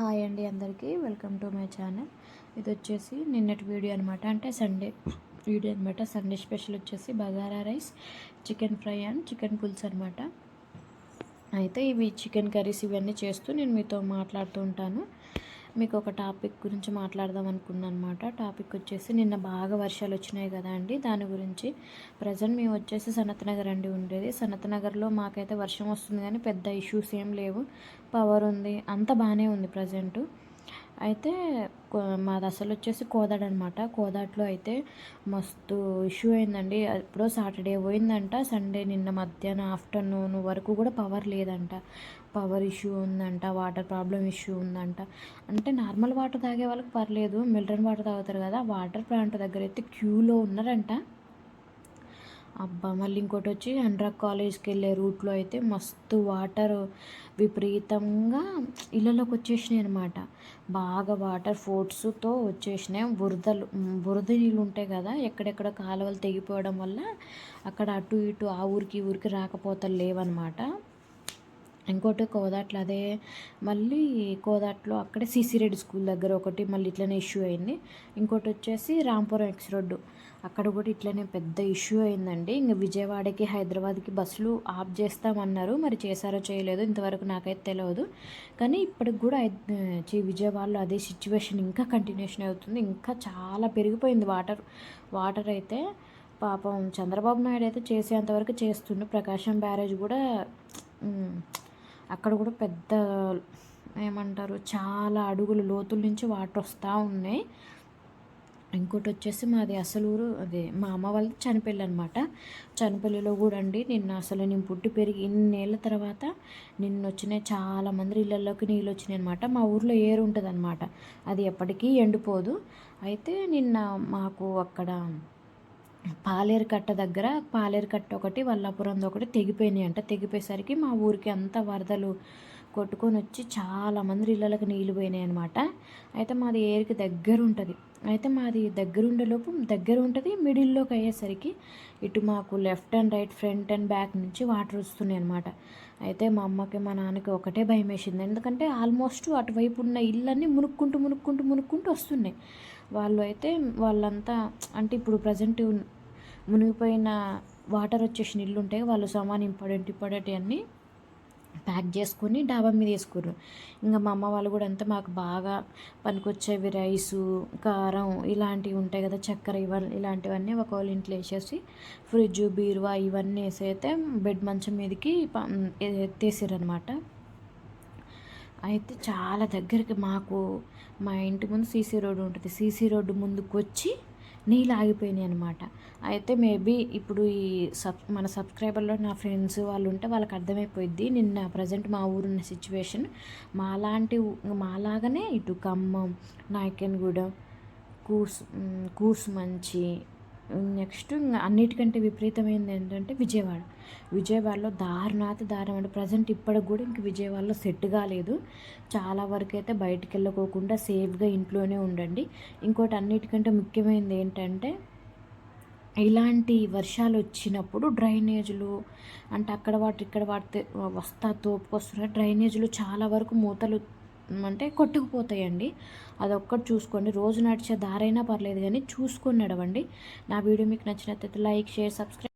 Hi అండి అందరికీ. Welcome to my channel. ఇది వచ్చేసి నిన్నటి వీడియో అనమాట అంటే సండే వీడియో అనమాట సండే స్పెషల్ వచ్చేసి bagara rice chicken fry and chicken పులుసు అనమాట అయితే ఇవి చికెన్ కర్రీస్ ఇవన్నీ చేస్తూ నేను మీతో మాట్లాడుతూ ఉంటాను. మీకు ఒక టాపిక్ గురించి మాట్లాడదాం అనుకున్నాను అనమాట టాపిక్ వచ్చేసి నిన్న బాగా వర్షాలు వచ్చినాయి కదా అండి. దాని గురించి ప్రజెంట్ మేము వచ్చేసి సనత్ నగర్ అండి ఉండేది. సనత్ నగర్లో మాకైతే వర్షం వస్తుంది కానీ పెద్ద ఇష్యూస్ ఏం లేవు. పవర్ ఉంది. అంత బాగానే ఉంది ప్రజెంటు. అయితే మాది అసలు వచ్చేసి కోదాడు అనమాట కోదాట్లో అయితే మస్తు ఇష్యూ అయిందండి. ఎప్పుడో సాటర్డే పోయిందంట. సండే నిన్న మధ్యాహ్నం ఆఫ్టర్నూన్ వరకు కూడా పవర్ లేదంట. పవర్ ఇష్యూ ఉందంట వాటర్ ప్రాబ్లం ఇష్యూ ఉందంట. అంటే నార్మల్ వాటర్ తాగే వాళ్ళకి పర్లేదు. మిల్టన్ వాటర్ తాగుతారు కదా వాటర్ ప్లాంట్ దగ్గర అయితే క్యూలో ఉన్నారంట. అబ్బా మళ్ళీ ఇంకోటి వచ్చి అండ్రా కాలేజ్కి వెళ్ళే రూట్లో అయితే మస్తు వాటర్ విపరీతంగా ఇళ్ళలోకి వచ్చేసినాయి అనమాట బాగా వాటర్ ఫోర్ట్స్తో వచ్చేసినాయి. బురదలు బురద నీళ్ళు ఉంటాయి కదా ఎక్కడెక్కడ కాలువలు తెగిపోవడం వల్ల అక్కడ అటు ఇటు ఆ ఊరికి ఊరికి రాకపోతలు లేవన్నమాట. ఇంకోటి కోదాట్లో అదే మళ్ళీ కోదాట్లో అక్కడే సిసి రెడ్డి స్కూల్ దగ్గర ఒకటి మళ్ళీ ఇట్లనే ఇష్యూ అయింది. ఇంకోటి వచ్చేసి రాంపురం ఎక్స్ రోడ్డు. అక్కడ కూడా ఇట్లనే పెద్ద ఇష్యూ అయిందండి. ఇంక విజయవాడకి హైదరాబాద్కి బస్సులు ఆఫ్ చేస్తామన్నారు. మరి చేశారో చేయలేదు ఇంతవరకు నాకైతే తెలియదు కానీ ఇప్పటికి కూడా విజయవాడలో అదే సిచ్యువేషన్ ఇంకా కంటిన్యూషన్ అవుతుంది. ఇంకా చాలా పెరిగిపోయింది వాటర్ వాటర్ అయితే. పాపం చంద్రబాబు నాయుడు అయితే చేసేంతవరకు చేస్తుండు. ప్రకాశం బ్యారేజ్ కూడా అక్కడ కూడా పెద్ద ఏమంటారు చాలా అడుగులు లోతుల నుంచి వాటర్ వస్తూ ఉన్నాయి. ఇంకోటి వచ్చేసి మాది అసలు ఊరు అదే మా అమ్మ వాళ్ళది చనిపల్లి అనమాట చనిపల్లిలో కూడా అండి నిన్న అసలు నేను పుట్టి పెరిగి ఇన్నేళ్ళ తర్వాత నిన్న వచ్చినాయి చాలా మంది ఇళ్ళల్లోకి నీళ్ళు వచ్చినాయి అనమాట మా ఊర్లో ఏరు ఉంటుంది అనమాట అది ఎప్పటికీ ఎండిపోదు. అయితే నిన్న మాకు అక్కడ పాలేరు కట్ట దగ్గర పాలేరు కట్ట ఒకటి వల్లాపురంది ఒకటి తెగిపోయినాయి అంట తెగిపోయేసరికి మా ఊరికి అంతా వరదలు కొట్టుకొని వచ్చి చాలామంది ఇళ్ళకి నీళ్ళు పోయినాయి అనమాట అయితే మాది ఏరికి దగ్గర ఉంటుంది అయితే మాది దగ్గర ఉండేలోపు దగ్గర ఉంటుంది మిడిల్లోకి అయ్యేసరికి ఇటు మాకు left and right front and back నుంచి వాటర్ వస్తున్నాయి అనమాట అయితే మా అమ్మకి మా నాన్నకి ఒకటే భయం వేసింది ఎందుకంటే ఆల్మోస్ట్ అటువైపు ఉన్న ఇళ్ళన్నీ మునుక్కుంటూ మునుక్కుంటూ మునుక్కుంటూ వస్తున్నాయి. వాళ్ళు అయితే వాళ్ళంతా అంటే ఇప్పుడు ప్రజెంట్ మునిగిపోయిన వాటర్ వచ్చేసిన ఇల్లు ఉంటాయి వాళ్ళు సమాన్ ఇంపార్టెంట్ ఇంపార్టెంట్ అన్నీ ప్యాక్ చేసుకొని డాబా మీద వేసుకుర్రు. ఇంకా మా అమ్మ వాళ్ళు కూడా అంతా మాకు బాగా పనికొచ్చేవి రైసు కారం ఇలాంటివి ఉంటాయి కదా చక్కెర ఇవన్నీ ఇలాంటివన్నీ ఒక ఇంట్లో వేసేసి ఫ్రిడ్జ్ బీరువా ఇవన్నీ వేసి అయితే బెడ్ మంచం మీదకి ఎత్తేసారనమాట అయితే చాలా దగ్గరికి మాకు మా ఇంటి ముందు సీసీ రోడ్డు ఉంటుంది. సీసీ రోడ్డు ముందుకు వచ్చి నీళ్ళు ఆగిపోయినాయి అనమాట అయితే మేబీ ఇప్పుడు ఈ సబ్ మన సబ్స్క్రైబర్లో నా ఫ్రెండ్స్ వాళ్ళు ఉంటే వాళ్ళకి అర్థమైపోయింది నిన్న ప్రజెంట్ మా ఊరున్న సిచ్యువేషన్. మాలాంటి మాలాగానే ఇటు ఖమ్మం నాయకన్గూడెం కూర్స్ కూర్స్ మంచి నెక్స్ట్ అన్నిటికంటే విపరీతమైనది ఏంటంటే విజయవాడ. విజయవాడలో దారుణాతి దారుణం అంటే ప్రజెంట్ ఇప్పటికి కూడా ఇంక విజయవాడలో సెట్ కాలేదు. చాలా వరకు అయితే బయటికి వెళ్ళకోకుండా సేఫ్గా ఇంట్లోనే ఉండండి. ఇంకోటి అన్నిటికంటే ముఖ్యమైనది ఏంటంటే ఇలాంటి వర్షాలు వచ్చినప్పుడు డ్రైనేజీలు అంటే అక్కడ వాటి ఇక్కడ వాటి వస్తా తోపుకొస్తున్న డ్రైనేజీలు చాలా వరకు మూతలు అంటే కొట్టుకుపోతాయండి. అదొక్కటి చూసుకోండి. రోజు నడిచే దారైనా పర్లేదు కానీ చూసుకొని నడవండి. నా వీడియో మీకు నచ్చినట్లయితే లైక్ షేర్ సబ్స్క్రైబ్